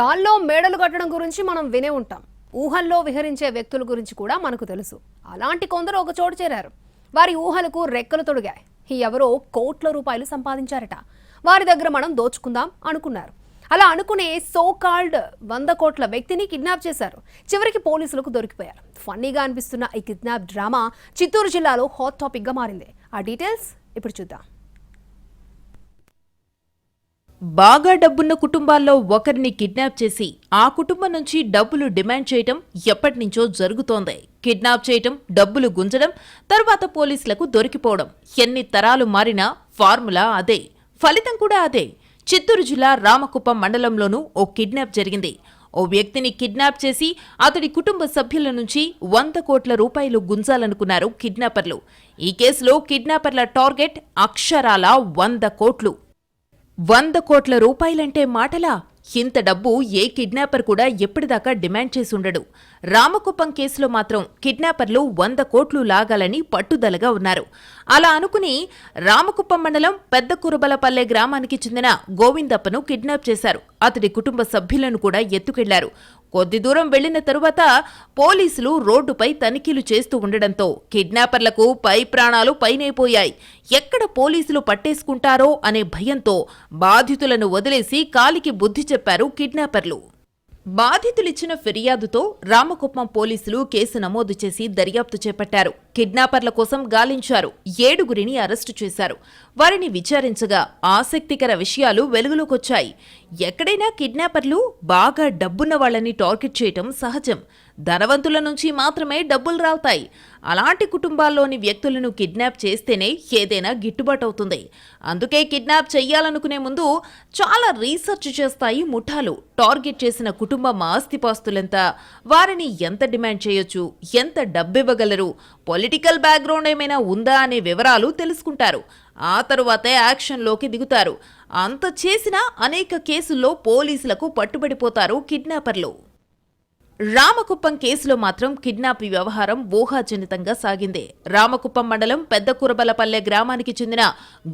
తాల్లో మేడలు కట్టడం గురించి మనం వినే ఉంటాం. ఊహల్లో విహరించే వ్యక్తుల గురించి కూడా మనకు తెలుసు. అలాంటి కొందరు ఒక చోటు చేరారు. వారి ఊహలకు రెక్కలు తొడిగాయి. ఎవరో కోట్ల రూపాయలు సంపాదించారట. వారి దగ్గర మనం దోచుకుందాం అనుకున్నారు. అలా అనుకునే సో కాల్డ్ వంద కోట్ల వ్యక్తిని కిడ్నాప్ చేశారు. చివరికి పోలీసులకు దొరికిపోయారు. ఫన్నీగా అనిపిస్తున్న ఈ కిడ్నాప్ డ్రామా చిత్తూరు జిల్లాలో హాట్ టాపిక్గా మారింది. ఆ డీటెయిల్స్ ఇప్పుడు చూద్దాం. బాగా డబ్బున్న కుటుంబాల్లో ఒకరిని కిడ్నాప్ చేసి ఆ కుటుంబం నుంచి డబ్బులు డిమాండ్ చేయటం ఎప్పటినుంచో జరుగుతోంది. కిడ్నాప్ చేయటం డబ్బులు గుంజడం తర్వాత పోలీసులకు దొరికిపోవడం ఎన్ని తరాలు మారినా ఫార్ములా అదే ఫలితం కూడా అదే. చిత్తూరు జిల్లా రామకుప్పం మండలంలోనూ ఓ కిడ్నాప్ జరిగింది. ఓ వ్యక్తిని కిడ్నాప్ చేసి అతడి కుటుంబ సభ్యుల నుంచి వంద కోట్ల రూపాయలు గుంజాలనుకున్నారు కిడ్నాపర్లు. ఈ కేసులో కిడ్నాపర్ల టార్గెట్ అక్షరాల వంద కోట్లు. వంద కోట్ల రూపాయలంటే మాటలా? ఇంత డబ్బు ఏ కిడ్నాపర్ కూడా ఎప్పటిదాకా డిమాండ్ చేసుండడు. రామకుప్పం కేసులో మాత్రం కిడ్నాపర్లు వంద కోట్లు లాగాలని పట్టుదలగా ఉన్నారు. అలా అనుకుని రామకుప్పం మండలం పెద్ద కురబలపల్లె గ్రామానికి చెందిన గోవిందప్పను కిడ్నాప్ చేశారు. అతడి కుటుంబ సభ్యులను కూడా ఎత్తుకెళ్ళారు. కొద్ది దూరం వెళ్ళిన తరువాత పోలీసులు రోడ్డుపై తనిఖీలు చేస్తూ ఉండడంతో కిడ్నాపర్లకు పై ప్రాణాలు పైనైపోయాయి. ఎక్కడ పోలీసులు పట్టేసుకుంటారో అనే భయంతో బాధితులను వదిలేసి కాలికి బుద్ధి చెప్పారు కిడ్నాపర్లు. బాధితులిచ్చిన ఫిర్యాదుతో రామకుప్పం పోలీసులు కేసు నమోదు చేసి దర్యాప్తు చేపట్టారు. కిడ్నాపర్ల కోసం గాలించారు. ఏడుగురిని అరెస్టు చేశారు. వారిని విచారించగా ఆసక్తికర విషయాలు వెలుగులోకొచ్చాయి. ఎక్కడైనా కిడ్నాపర్లు బాగా డబ్బున్న వాళ్ళని టార్గెట్ చేయటం సహజం. ధనవంతుల నుంచి మాత్రమే డబ్బులు రావుతాయి అలాంటి కుటుంబాల్లోని వ్యక్తులను కిడ్నాప్ చేస్తేనే ఏదైనా గిట్టుబాటు అవుతుంది. అందుకే కిడ్నాప్ చెయ్యాలనుకునే ముందు చాలా రీసెర్చ్ చేస్తాయి ముఠాలు. టార్గెట్ చేసిన కుటుంబం ఆస్తిపాస్తులెంత వారిని ఎంత డిమాండ్ చేయొచ్చు? ఎంత డబ్బివ్వగలరు? పొలిటికల్ బ్యాక్గ్రౌండ్ ఏమైనా ఉందా అనే వివరాలు తెలుసుకుంటారు. ఆ తరువాతే యాక్షన్లోకి దిగుతారు. అంత చేసినా అనేక కేసుల్లో పోలీసులకు పట్టుబడిపోతారు కిడ్నాపర్లు. రామకుప్పం కేసులో మాత్రం కిడ్నాప్ వ్యవహారం ఊహాజనితంగా సాగింది. రామకుప్పం మండలం పెద్ద కురబలపల్లె గ్రామానికి చెందిన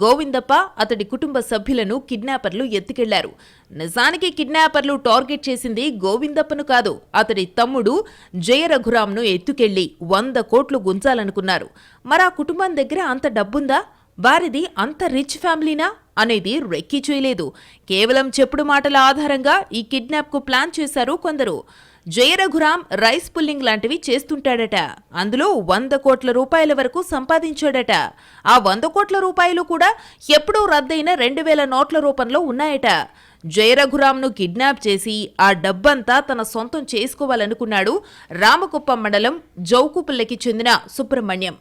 గోవిందప్ప అతడి కుటుంబ సభ్యులను కిడ్నాపర్లు ఎత్తుకెళ్ళారు. నిజానికి కిడ్నాపర్లు టార్గెట్ చేసింది గోవిందప్పను కాదు అతడి తమ్ముడు జయరఘురాంను ఎత్తుకెళ్ళి వంద కోట్లు గుంజాలనుకున్నారు. మరా కుటుంబం దగ్గర అంత డబ్బుందా? వారిది అంత రిచ్ ఫ్యామిలీనా? అనేది రెక్కి చేయలేదు. కేవలం చెప్పుడు మాటల ఆధారంగా ఈ కిడ్నాప్కు ప్లాన్ చేశారు కొందరు. జయరఘురాం రైస్ పుల్లింగ్ లాంటివి చేస్తుంటాడట. అందులో వంద కోట్ల రూపాయల వరకు సంపాదించాడట. ఆ వంద కోట్ల రూపాయలు కూడా ఎప్పుడూ రద్దయిన రెండు వేల నోట్ల రూపంలో ఉన్నాయట. జయరఘురాంను కిడ్నాప్ చేసి ఆ డబ్బంతా తన సొంతం చేసుకోవాలనుకున్నాడు రామకుప్పం మండలం జౌకుపల్లెకి చెందిన సుబ్రహ్మణ్యం.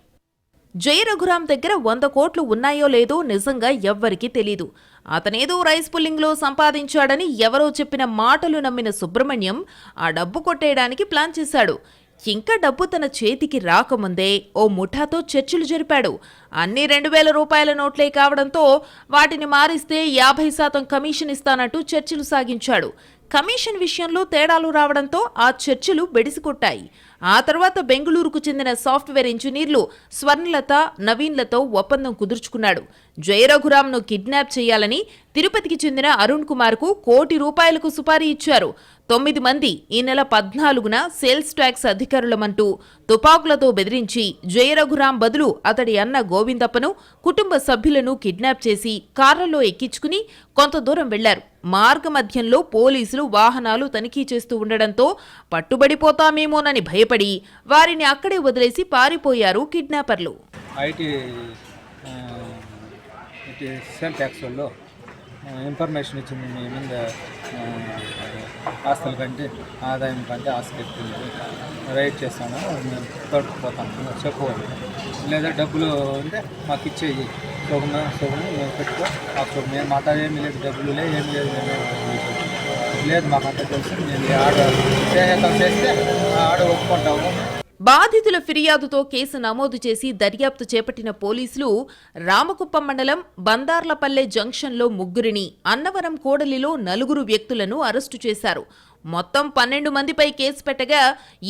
జయరఘురాం దగ్గర వంద కోట్లు ఉన్నాయో లేదో నిజంగా ఎవ్వరికీ తెలీదు. అతనేదో రైస్ పుల్లింగ్లో సంపాదించాడని ఎవరో చెప్పిన మాటలు నమ్మిన సుబ్రహ్మణ్యం ఆ డబ్బు కొట్టేయడానికి ప్లాన్ చేశాడు. ఇంకా డబ్బు తన చేతికి రాకముందే ఓ ముఠాతో చర్చలు జరిపాడు. అన్ని రెండు వేల రూపాయల నోట్లే కావడంతో వాటిని మారిస్తే యాభై శాతం కమిషన్ ఇస్తానంటూ చర్చలు సాగించాడు. కమిషన్ విషయంలో తేడాలు రావడంతో ఆ చర్చలు బెడిసికొట్టాయి ఆ తర్వాత బెంగళూరుకు చెందిన సాఫ్ట్వేర్ ఇంజనీర్లు స్వర్ణలత నవీన్లతో ఒప్పందం కుదుర్చుకున్నాడు. జయరఘురామ్ను కిడ్నాప్ చేయాలని తిరుపతికి చెందిన అరుణ్ కుమార్కు కోటి రూపాయలకు సుపారీ ఇచ్చారు. తొమ్మిది మంది ఈ నెల పద్నాలుగున సేల్స్ ట్యాక్స్ అధికారులమంటూ తుపాకులతో బెదిరించి జయరఘురాం బదులు అతడి అన్న గోవిందప్పను కుటుంబ సభ్యులను కిడ్నాప్ చేసి కార్లలో ఎక్కించుకుని కొంత దూరం వెళ్ళారు. మార్గమధ్యంలో పోలీసులు వాహనాలు తనిఖీ చేస్తూ ఉండడంతో పట్టుబడిపోతామేమోనని భయపడి వారిని అక్కడే వదిలేసి పారిపోయారు కిడ్నాపర్లు. ఇన్ఫర్మేషన్ ఇచ్చింది మీ మీద ఆస్తుల కంటే ఆదాయం కంటే ఆస్తి ఎక్కువ రైట్ రైడ్ చేస్తాను మేము తోడుకుపోతాను చెప్పు లేదా డబ్బులు ఉంటే మాకు ఇచ్చేయి. సొగమ సొగము మేము పెట్టుకో మాకు మేము మాట లేదు డబ్బులు లేదు ఏమి లేదు లేదు. మాకు అంతా తెలుసు మేము ఆడ చేత చేస్తే ఆడ ఒప్పుకుంటాము. బాధితుల ఫిర్యాదుతో కేసు నమోదు చేసి దర్యాప్తు చేపట్టిన పోలీసులు రామకుప్పం మండలం బందార్లపల్లె జంక్షన్లో ముగ్గురిని అన్నవరం కోడలిలో నలుగురు వ్యక్తులను అరెస్టు చేశారు. మొత్తం పన్నెండు మందిపై కేసు పెట్టగా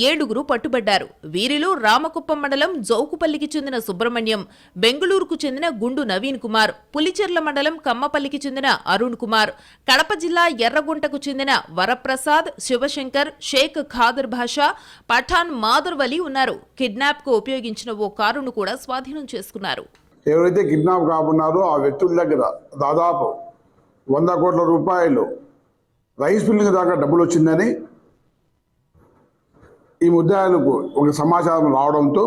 ఏడుగురు పట్టుబడ్డారు. వీరిలో రామకుప్పం మండలం జౌకుపల్లికి చెందిన సుబ్రహ్మణ్యం బెంగళూరుకు చెందిన గుండు నవీన్ కుమార్ పులిచెర్ల మండలం కమ్మపల్లికి చెందిన అరుణ్ కుమార్ కడప జిల్లా ఎర్రగుంటకు చెందిన వరప్రసాద్ శివశంకర్ షేక్ ఖాదర్ భాషా పఠాన్ మాధుర్ వలి ఉన్నారు. కిడ్నాప్కు ఉపయోగించిన ఓ కారును కూడా స్వాధీనం చేసుకున్నారు. ఎవరైతే కిడ్నాప్ కాబన్నారో ఆ వ్యక్తుల దగ్గర దాదాపు వంద కోట్ల రూపాయలు రైస్ మిల్లింగ్ దాకా డబ్బులు వచ్చిందని ఈ ముద్దాయిలకు ఒక సమాచారం రావడంతో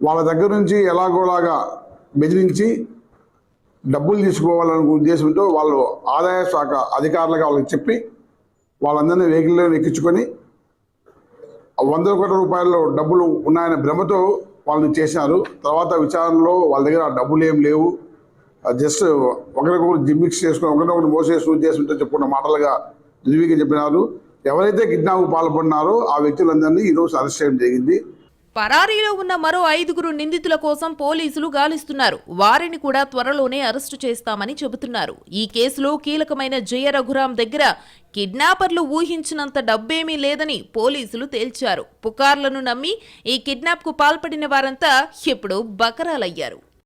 వాళ్ళ దగ్గర నుంచి ఎలాగోలాగా బెదిరించి డబ్బులు తీసుకోవాలనే ఉద్దేశంతో వాళ్ళు ఆదాయ శాఖ అధికారులుగా వాళ్ళకి చెప్పి వాళ్ళందరినీ వెహికల్లో ఎక్కించుకొని వందల కోట్ల రూపాయలు డబ్బులు ఉన్నాయనే భ్రమతో వాళ్ళని చేశారు. తర్వాత విచారణలో వాళ్ళ దగ్గర ఆ డబ్బులు ఏం లేవు. జస్ట్ ఒకరికొకరు జిమ్మిక్స్ చేసుకుని ఒకరినొకరు మోసేసిన ఉద్దేశంతో చెప్పుకున్న మాటలుగా ధృవీగా చెప్పినారు. ఎవరైతే కిడ్నాప్ పాల్పడినారో ఆ వ్యక్తులందరినీ ఈరోజు అరెస్ట్ చేయడం జరిగింది. పరారీలో ఉన్న మరో ఐదుగురు నిందితుల కోసం పోలీసులు గాలిస్తున్నారు. వారిని కూడా త్వరలోనే అరెస్టు చేస్తామని చెబుతున్నారు. ఈ కేసులో కీలకమైన జయ రఘురాం దగ్గర కిడ్నాపర్లు ఊహించినంత డబ్బేమీ లేదని పోలీసులు తేల్చారు. పుకార్లను నమ్మి ఈ కిడ్నాప్కు పాల్పడిన వారంతా ఇప్పుడు బకరాలయ్యారు.